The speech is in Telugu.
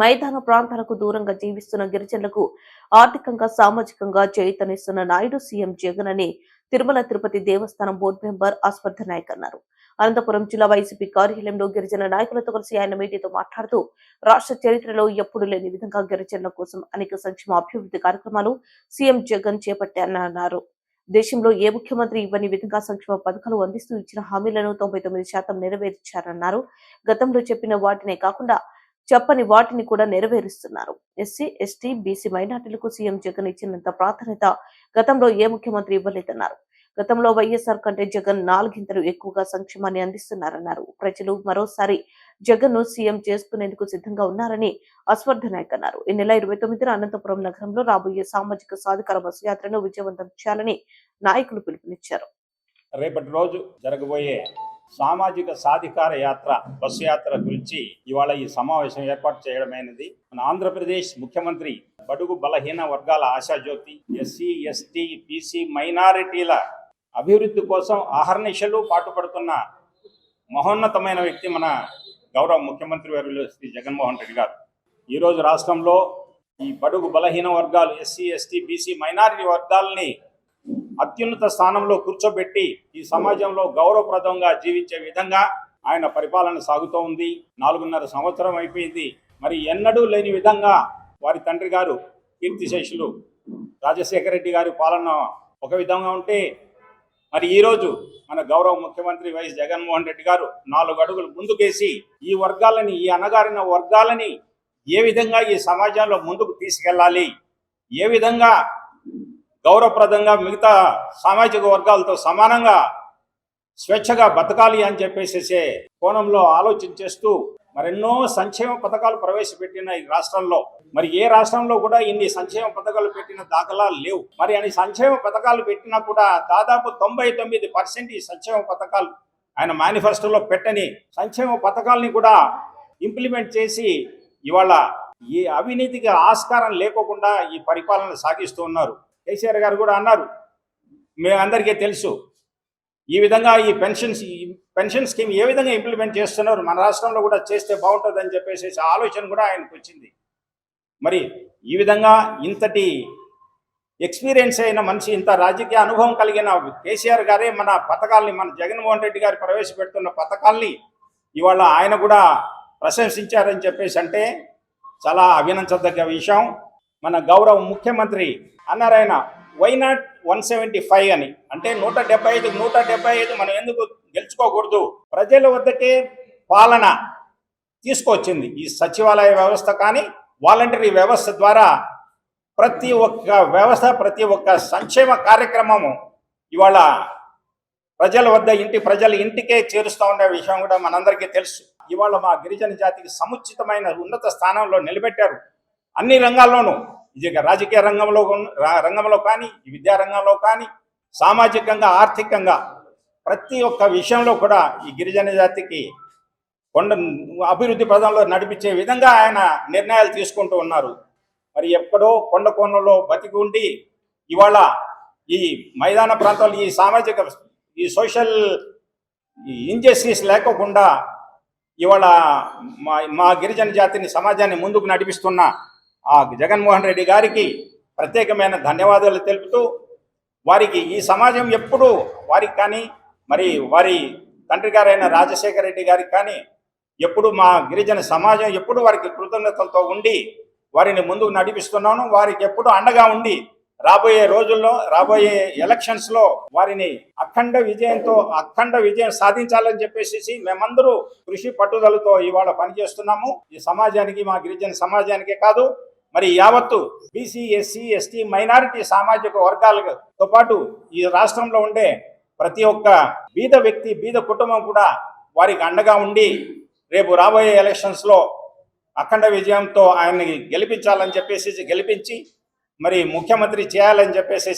మైదాన ప్రాంతాలకు దూరంగా జీవిస్తున్న గిరిజనులకు ఆర్థికంగా సామాజికంగా చైతన్యస్తున్న నాయుడు సీఎం జగన్ అని తిరుమల తిరుపతి దేవస్థానం బోర్డు మెంబర్ అస్వర్ధ నాయక్ అన్నారు. అనంతపురం జిల్లా వైసీపీ కార్యాలయంలో గిరిజన నాయకులతో కలిసి ఆయన మీడియాతో మాట్లాడుతూ రాష్ట్ర చరిత్రలో ఎప్పుడు లేని విధంగా గిరిజనుల కోసం అనేక సంక్షేమ అభివృద్ధి కార్యక్రమాలు సీఎం జగన్ చేపట్టారన్నారు. దేశంలో ఏ ముఖ్యమంత్రి ఇవ్వని విధంగా సంక్షేమ పథకాలు అందిస్తూ ఇచ్చిన హామీలను తొంభై తొమ్మిది శాతం నెరవేర్చారన్నారు. గతంలో చెప్పిన వాటినే కాకుండా చెప్పని వాటిని కూడా నెరవేరుస్తున్నారు. ఎస్సీ ఎస్టీ బీసీ మైనార్టీలకు సీఎం జగన్ ఇచ్చినంత ప్రాధాన్యత గతంలో ఏ ముఖ్యమంత్రి ఇవ్వలేదన్నారు. గతంలో వైఎస్ఆర్ కంటే జగన్ నాలుగింతలు ఎక్కువగా సంక్షేమాన్ని అందిస్తున్నారన్నారు. ప్రజలు మరోసారి జగన్ను సీఎం చేసుకునేందుకు సిద్ధంగా ఉన్నారని అస్వర్ధ నాయక్ అన్నారు. ఈ నెల ఇరవై తొమ్మిదిన అనంతపురం నగరంలో రాబోయే సామాజిక సాధికార బస్సు యాత్రను విజయవంతం చేయాలని నాయకులు పిలుపునిచ్చారు. రేపటి రోజు జరగబోయే సామాజిక సాధికార యాత్ర బస్సు యాత్ర గురించి ఇవాళ ఈ సమావేశం ఏర్పాటు చేయడమైనది మన ఆంధ్రప్రదేశ్ ముఖ్యమంత్రి బడుగు బలహీన వర్గాల ఆశాజ్యోతి ఎస్సీ ఎస్టీ బీసీ మైనారిటీల అభివృద్ధి కోసం అహర్నిశలు పాటుపడుతున్న మహోన్నతమైన వ్యక్తి మన గౌరవ ముఖ్యమంత్రి వర్యులు శ్రీ జగన్మోహన్ రెడ్డి గారు. ఈరోజు రాష్ట్రంలో ఈ బడుగు బలహీన వర్గాలు ఎస్సీ ఎస్టీ బీసీ మైనారిటీ వర్గాల్ని అత్యున్నత స్థానంలో కూర్చోబెట్టి ఈ సమాజంలో గౌరవప్రదంగా జీవించే విధంగా ఆయన పరిపాలన సాగుతూ ఉంది. నాలుగున్నర సంవత్సరం అయిపోయింది. మరి ఎన్నడూ లేని విధంగా వారి తండ్రి గారు కీర్తిశేషులు రాజశేఖర రెడ్డి గారి పాలన ఒక విధంగా ఉంటే మరి ఈరోజు మన గౌరవ ముఖ్యమంత్రి వైఎస్ జగన్మోహన్ రెడ్డి గారు నాలుగు అడుగులు ముందుకేసి ఈ వర్గాలని ఈ అణగారిన వర్గాలని ఏ విధంగా ఈ సమాజంలో ముందుకు తీసుకెళ్ళాలి? ఏ విధంగా గౌరవప్రదంగా మిగతా సామాజిక వర్గాలతో సమానంగా స్వేచ్ఛగా బతకాలి అని చెప్పేసేసే కోణంలో ఆలోచన చేస్తూ మరెన్నో సంక్షేమ పథకాలు ప్రవేశపెట్టిన ఈ రాష్ట్రంలో. మరి ఏ రాష్ట్రంలో కూడా ఇన్ని సంక్షేమ పథకాలు పెట్టిన దాఖలాలు లేవు. మరి అని సంక్షేమ పథకాలు పెట్టినా కూడా దాదాపు తొంభై తొమ్మిది పర్సెంట్ ఈ సంక్షేమ పథకాలు ఆయన మేనిఫెస్టోలో పెట్టని సంక్షేమ పథకాలని కూడా ఇంప్లిమెంట్ చేసి ఇవాళ ఈ అవినీతికి ఆస్కారం లేకోకుండా ఈ పరిపాలన సాగిస్తూ ఉన్నారు. కేసీఆర్ గారు కూడా అన్నారు. మేము అందరికీ తెలుసు. ఈ విధంగా ఈ పెన్షన్స్ ఈ పెన్షన్ స్కీమ్ ఏ విధంగా ఇంప్లిమెంట్ చేస్తున్నారు? మన రాష్ట్రంలో కూడా చేస్తే బాగుంటుంది అని చెప్పేసి ఆలోచన కూడా ఆయనకు వచ్చింది. మరి ఈ విధంగా ఇంతటి ఎక్స్పీరియన్స్ అయిన మనిషి ఇంత రాజకీయ అనుభవం కలిగిన కేసీఆర్ గారే మన పథకాల్ని మన జగన్మోహన్ రెడ్డి గారు ప్రవేశపెడుతున్న పథకాల్ని ఇవాళ ఆయన కూడా ప్రశంసించారని చెప్పేసి అంటే చాలా అభినందించదగ్గ విషయం. మన గౌరవ ముఖ్యమంత్రి అన్నారాయణ why not one seventy five అని? అంటే నూట డెబ్బై ఐదు నూట డెబ్బై ఐదు మనం ఎందుకు గెలుచుకోకూడదు? ప్రజల వద్దకే పాలన తీసుకొచ్చింది ఈ సచివాలయ వ్యవస్థ కానీ వాలంటరీ వ్యవస్థ ద్వారా ప్రతి ఒక్క వ్యవస్థ ప్రతి ఒక్క సంక్షేమ కార్యక్రమము ఇవాళ ప్రజల వద్ద ఇంటి ప్రజల ఇంటికే చేరుస్తూ ఉండే విషయం కూడా మనందరికీ తెలుసు. ఇవాళ మా గిరిజన జాతికి సముచితమైన ఉన్నత స్థానంలో నిలబెట్టారు. అన్ని రంగాల్లోనూ. ఇది రాజకీయ రంగంలో రంగంలో కానీ ఈ విద్యా రంగంలో కానీ సామాజికంగా ఆర్థికంగా ప్రతి ఒక్క విషయంలో కూడా ఈ గిరిజన జాతికి కొండ అభివృద్ధి పదంలో నడిపించే విధంగా ఆయన నిర్ణయాలు తీసుకుంటూ ఉన్నారు. మరి ఎక్కడో కొండ కోణంలో బతికి ఉండి ఇవాళ ఈ మైదాన ప్రాంతాలు ఈ సామాజిక ఈ సోషల్ ఇంజస్టిస్ లేకోకుండా ఇవాళ మా మా గిరిజన జాతిని సమాజాన్ని ముందుకు నడిపిస్తున్న ఆ జగన్మోహన్ రెడ్డి గారికి ప్రత్యేకమైన ధన్యవాదాలు తెలుపుతూ వారికి ఈ సమాజం ఎప్పుడూ వారికి కానీ మరి వారి తండ్రి గారైన రాజశేఖర రెడ్డి గారికి కానీ ఎప్పుడు మా గిరిజన సమాజం ఎప్పుడు వారికి కృతజ్ఞతలతో ఉండి వారిని ముందుకు నడిపిస్తున్నాను. వారికి ఎప్పుడు అండగా ఉండి రాబోయే రోజుల్లో రాబోయే ఎలక్షన్స్లో వారిని అఖండ విజయంతో అఖండ విజయం సాధించాలని చెప్పేసి మేమందరూ కృషి పట్టుదలతో ఇవాళ పనిచేస్తున్నాము. ఈ సమాజానికి మా గిరిజన సమాజానికే కాదు మరి యావత్తు బీసీ ఎస్సీ ఎస్టీ మైనారిటీ సామాజిక వర్గాలతో పాటు ఈ రాష్ట్రంలో ఉండే ప్రతి ఒక్క బీద వ్యక్తి బీద కుటుంబం కూడా వారికి అండగా ఉండి రేపు రాబోయే ఎలక్షన్స్లో అఖండ విజయంతో ఆయన్ని గెలిపించాలని చెప్పేసి గెలిపించి మరి ముఖ్యమంత్రి చేయాలని చెప్పేసి